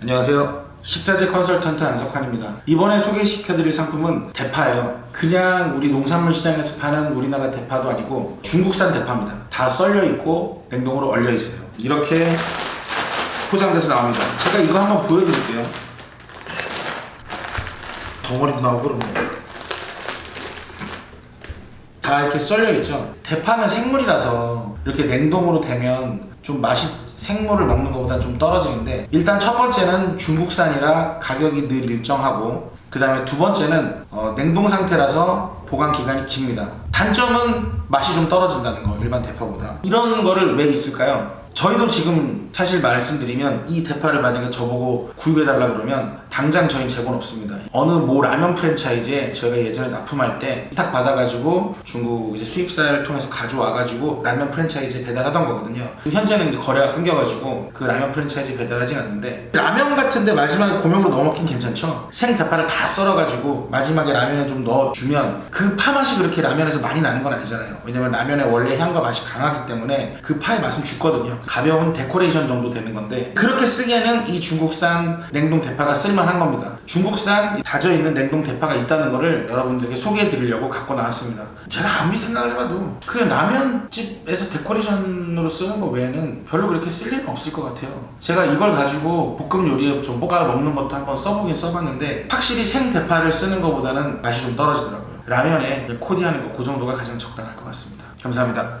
안녕하세요. 식자재 컨설턴트 안석환입니다. 이번에 소개시켜드릴 상품은 대파예요. 그냥 우리 농산물 시장에서 파는 우리나라 대파도 아니고 중국산 대파입니다. 다 썰려 있고 냉동으로 얼려 있어요. 이렇게 포장돼서 나옵니다. 제가 이거 한번 보여드릴게요. 덩어리도 나오고 그러네. 다 이렇게 썰려 있죠. 대파는 생물이라서 이렇게 냉동으로 되면 좀 맛이 생물을 먹는 것보다 좀 떨어지는데 일단 첫 번째는 중국산이라 가격이 늘 일정하고 그 다음에 두 번째는 어, 냉동 상태라서 보관 기간이 깁니다. 단점은 맛이 좀 떨어진다는 거 일반 대파보다 이런 거를 왜 있을까요? 저희도 지금 사실 말씀드리면 이 대파를 만약에 저보고 구입해달라 그러면 당장 저희 재고는 없습니다. 어느 모 라면 프랜차이즈에 저희가 예전에 납품할 때 부탁 받아가지고 중국 이제 수입사를 통해서 가져와가지고 라면 프랜차이즈에 배달하던 거거든요. 현재는 이제 거래가 끊겨가지고 그 라면 프랜차이즈에 배달하진 않는데 라면 같은데 마지막에 고명으로 넣어 먹긴 괜찮죠. 생 대파를 다 썰어가지고 마지막에 라면에 좀 넣어주면 그 파 맛이 그렇게 라면에서 많이 나는 건 아니잖아요. 왜냐면 라면의 원래 향과 맛이 강하기 때문에 그 파의 맛은 죽거든요. 가벼운 데코레이션 정도 되는 건데 그렇게 쓰기에는 이 중국산 냉동 대파가 쓸만한 겁니다. 중국산 다져 있는 냉동 대파가 있다는 거를 여러분들에게 소개해 드리려고 갖고 나왔습니다. 제가 아무리 생각을 해봐도 그 라면집에서 데코레이션으로 쓰는 거 외에는 별로 그렇게 쓸 일은 없을 것 같아요. 제가 이걸 가지고 볶음 요리에 좀 볶아 먹는 것도 한번 써보긴 써봤는데 확실히 생 대파를 쓰는 것보다는 맛이 좀 떨어지더라고요. 라면에 코디하는 거 그 정도가 가장 적당할 것 같습니다. 감사합니다.